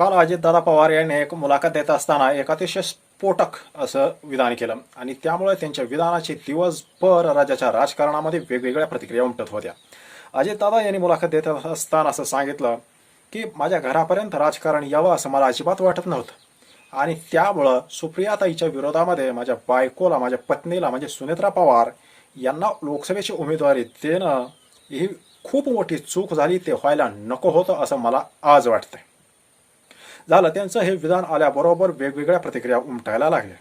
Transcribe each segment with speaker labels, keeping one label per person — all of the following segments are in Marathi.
Speaker 1: काल अजितदादा पवार यांनी एक मुलाखत देत असताना एक अतिशय स्फोटक असं विधान केलं. आणि त्यामुळे त्यांच्या विधानाची दिवसभर राज्याच्या राजकारणामध्ये वेगवेगळ्या प्रतिक्रिया उमटत होत्या. अजितदादा यांनी मुलाखत देत असताना असं सांगितलं की माझ्या घरापर्यंत राजकारण यावं असं मला अजिबात वाटत नव्हतं. आणि त्यामुळं सुप्रियाताईच्या विरोधामध्ये माझ्या बायकोला माझ्या पत्नीला म्हणजे सुनेत्रा पवार यांना लोकसभेची उमेदवारी देणं ही खूप मोठी चूक झाली. ते व्हायला नको होतं असं मला आज वाटतंय. झालं त्यांचं हे विधान आल्याबरोबर वेगवेगळ्या प्रतिक्रिया उमटायला लागल्या.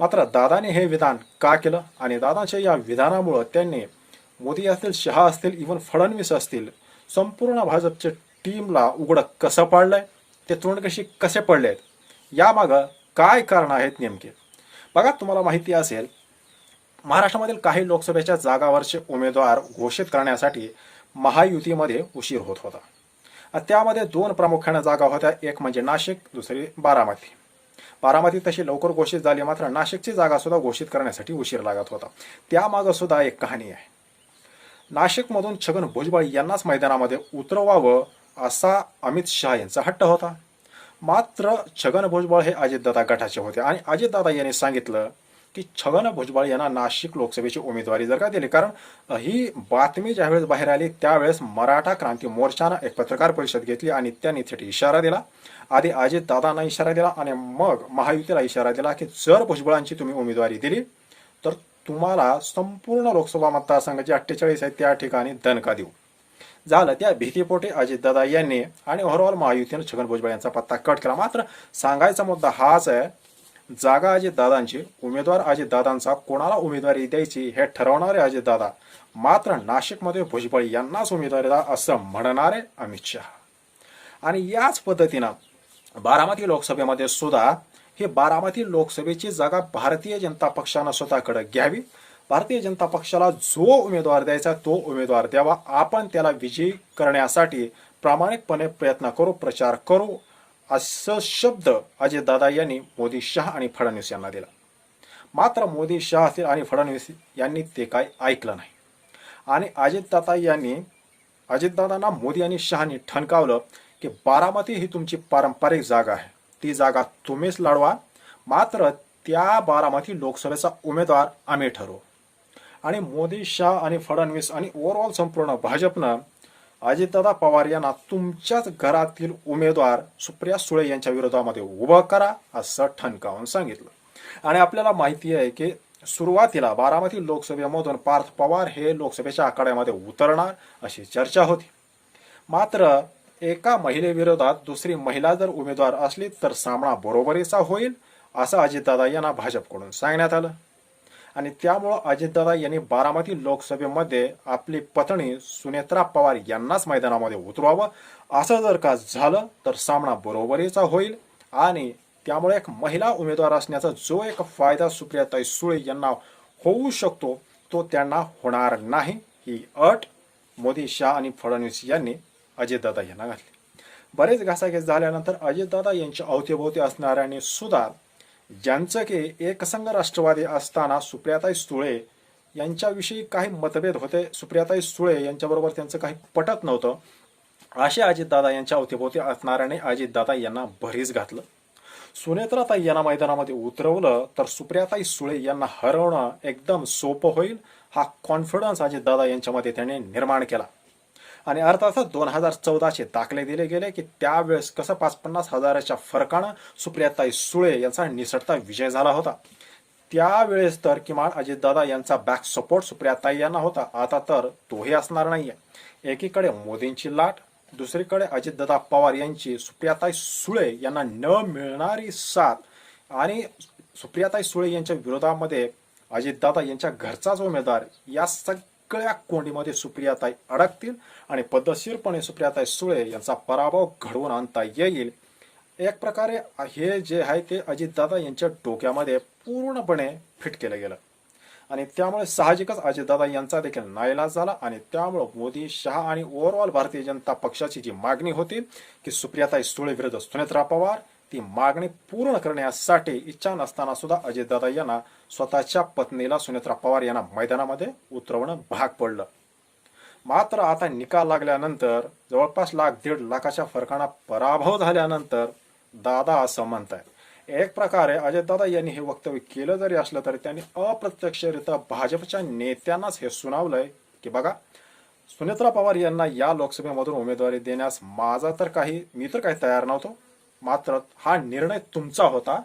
Speaker 1: मात्र दादाने हे विधान का केलं आणि दादाच्या या विधानामुळं त्यांनी मोदी असतील शहा असतील इवन फडणवीस असतील संपूर्ण भाजपच्या टीमला उघडं कसं पाडलंय ते तोंड कशी कसे पडलेत यामागं काय कारण आहेत नेमके? बघा तुम्हाला माहिती असेल महाराष्ट्रामधील काही लोकसभेच्या जागावरचे उमेदवार घोषित करण्यासाठी महायुतीमध्ये उशीर होत होता. त्यामध्ये दोन प्रामुख्याने जागा होत्या. एक म्हणजे नाशिक दुसरी बारामती. बारामती तशी लवकर घोषित झाली मात्र नाशिकची जागा सुद्धा घोषित करण्यासाठी उशीर लागत होता. त्यामागं सुद्धा एक कहाणी आहे. नाशिकमधून छगन भुजबळ यांनाच मैदानामध्ये उतरवावं असा अमित शहा यांचा हट्ट होता. मात्र छगन भुजबळ हे अजितदादा गटाचे होते आणि अजितदादा यांनी सांगितलं की छगन भुजबळ यांना नाशिक लोकसभेची उमेदवारी जर का दिली. कारण ही बातमी ज्यावेळेस बाहेर आली त्यावेळेस मराठा क्रांती मोर्चानं एक पत्रकार परिषद घेतली आणि त्यांनी थेट इशारा दिला. आधी अजितदादांना इशारा दिला आणि मग महायुतीला इशारा दिला की जर भुजबळांची तुम्ही उमेदवारी दिली तर तुम्हाला संपूर्ण लोकसभा मतदारसंघाचे अठ्ठेचाळीस आहेत त्या ठिकाणी दणका देऊ. झालं त्या भीतीपोटी अजितदादा यांनी आणि ओव्हरऑल महायुतीनं छगन भुजबळ यांचा पत्ता कट केला. मात्र सांगायचा मुद्दा हाच आहे जागा अजितदादांची उमेदवार अजितदादांचा कोणाला उमेदवारी द्यायची हे ठरवणारे अजितदादा मात्र नाशिकमध्ये भुजबळ यांनाच उमेदवारी द्या असं म्हणणारे अमित शहा. आणि याच पद्धतीनं बारामती लोकसभेमध्ये सुद्धा ही बारामती लोकसभेची जागा भारतीय जनता पक्षानं स्वतःकडे घ्यावी. भारतीय जनता पक्षाला जो उमेदवार द्यायचा तो उमेदवार द्यावा. आपण त्याला विजयी करण्यासाठी प्रामाणिकपणे प्रयत्न करू प्रचार करू. असं शब्द अजितदादा यांनी मोदी शहा आणि फडणवीस यांना दिला. मात्र मोदी शहा असतील आणि फडणवीस यांनी ते काय ऐकलं नाही. आणि अजितदादा यांनी अजितदादांना मोदी आणि शहानी ठणकावलं की बारामती ही तुमची पारंपरिक जागा आहे. ती जागा तुम्हीच लढवा. मात्र त्या बारामती लोकसभेचा उमेदवार आम्ही ठरवू. आणि मोदी शाह आणि फडणवीस आणि ओव्हरऑल संपूर्ण भाजपनं अजितदादा पवार यांना तुमच्याच घरातील उमेदवार सुप्रिया सुळे यांच्या विरोधामध्ये उभं करा असं ठणकावून सांगितलं. आणि आपल्याला माहिती आहे की सुरुवातीला बारामती लोकसभेमधून पार्थ पवार हे लोकसभेच्या आखाड्यामध्ये उतरणार अशी चर्चा होती. मात्र एका महिलेविरोधात दुसरी महिला जर उमेदवार असली तर सामना बरोबरीचा होईल असं अजितदादा यांना भाजपकडून सांगण्यात आलं. आणि त्यामुळं अजितदादा यांनी बारामती लोकसभेमध्ये आपली पत्नी सुनेत्रा पवार यांनाच मैदानामध्ये उतरवावं. असं जर का झालं तर सामना बरोबरीचा होईल. आणि त्यामुळे एक महिला उमेदवार असण्याचा जो एक फायदा सुप्रियाताई सुळे यांना होऊ शकतो तो त्यांना होणार नाही. ही अट मोदी शाह आणि फडणवीस यांनी अजितदादा यांना घातली. बरेच घासाघेस झाल्यानंतर अजितदादा यांच्या अवतीभोवती असणाऱ्यांनी सुद्धा ज्यांचं की एकसंघ राष्ट्रवादी असताना सुप्रियाताई सुळे यांच्याविषयी काही मतभेद होते. सुप्रियाताई सुळे यांच्याबरोबर त्यांचं काही पटत नव्हतं. असे अजितदादा यांच्या अवतीभोवती असणाऱ्याने अजितदादा यांना भरीस घातलं. सुनेत्राताई यांना मैदानामध्ये उतरवलं तर सुप्रियाताई सुळे यांना हरवणं एकदम सोपं होईल हा कॉन्फिडन्स अजितदादा यांच्यामध्ये त्याने निर्माण केला. आणि अर्थातच दोन हजार चौदाचे दाखले दिले गेले की त्यावेळेस कसं पाच पन्नास हजाराच्या फरकानं सुप्रियाताई सुळे यांचा निसटता विजय झाला होता. त्यावेळेस तर किमान अजितदादा यांचा बॅक सपोर्ट सुप्रियाताई यांना होता. आता तर तोही असणार नाहीये. एकीकडे मोदींची लाट दुसरीकडे अजितदादा पवार यांची सुप्रियाताई सुळे यांना न मिळणारी साथ आणि सुप्रियाताई सुळे यांच्या विरोधामध्ये अजितदादा यांच्या घरचाच उमेदवार या सग सगळ्या कोंडीमध्ये सुप्रियाताई अडकतील आणि पद्धतशीरपणे सुप्रियाताई सुळे यांचा पराभव घडवून आणता येईल. एक प्रकारे हे जे आहे ते अजितदादा यांच्या डोक्यामध्ये पूर्णपणे फिट केलं गेलं. आणि त्यामुळे साहजिकच अजितदादा यांचा देखील नाईलाज झाला आणि त्यामुळे मोदी शहा आणि ओव्हरऑल भारतीय जनता पक्षाची जी मागणी होती की सुप्रियाताई सुळे विरुद्ध सुनेत्रा पवार ती मागणी पूर्ण करण्यासाठी इच्छा नसताना सुद्धा अजितदादा यांना स्वतःच्या पत्नीला सुनेत्रा पवार यांना मैदानामध्ये उतरवणं भाग पडलं. मात्र आता निकाल लागल्यानंतर जवळपास लाख दीड लाखाच्या फरकाना पराभव झाल्यानंतर दादा असं म्हणतायत. एक प्रकारे अजितदादा यांनी हे वक्तव्य केलं जरी असलं तरी त्यांनी अप्रत्यक्षरित्या भाजपच्या नेत्यांनाच हे सुनावलंय की बघा सुनेत्रा पवार यांना या लोकसभेमधून उमेदवारी देण्यास माझा तर काही मी तर काही तयार नव्हतो. मात्र हा निर्णय तुमचा होता.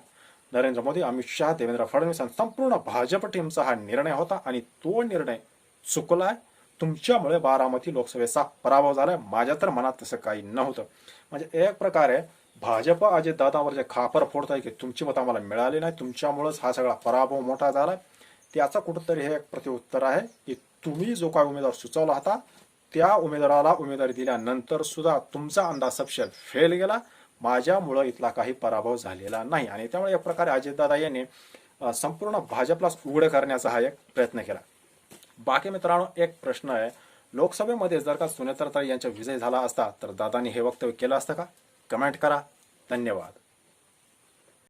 Speaker 1: नरेंद्र मोदी अमित शहा देवेंद्र फडणवीस आणि संपूर्ण भाजप टीमचा हा निर्णय होता आणि तो निर्णय चुकलाय. तुमच्यामुळे बारामती लोकसभेचा पराभव झालाय. माझ्या तर मनात तसं काही नव्हतं. म्हणजे एक प्रकारे भाजप अजितदादावर जे खापर फोडत आहे की तुमची मत आम्हाला मिळाली नाही तुमच्यामुळेच हा सगळा पराभव मोठा झाला त्याचं कुठंतरी हे एक प्रतिउत्तर आहे की तुम्ही जो काय उमेदवार सुचवला होता त्या उमेदवाराला उमेदवारी दिल्यानंतर सुद्धा तुमचा अंदाज सपशेल फेल गेला. माझ्यामुळं इथला काही पराभव झालेला नाही. आणि त्यामुळे या प्रकारे अजितदादा यांनी संपूर्ण भाजपलाच उघड करण्याचा हा एक प्रयत्न केला. बाकी मित्रांनो एक प्रश्न आहे. लोकसभेमध्ये जर का सुनेत्राताई यांचा विजय झाला असता तर दादानी हे वक्तव्य केलं असतं का? कमेंट करा. धन्यवाद.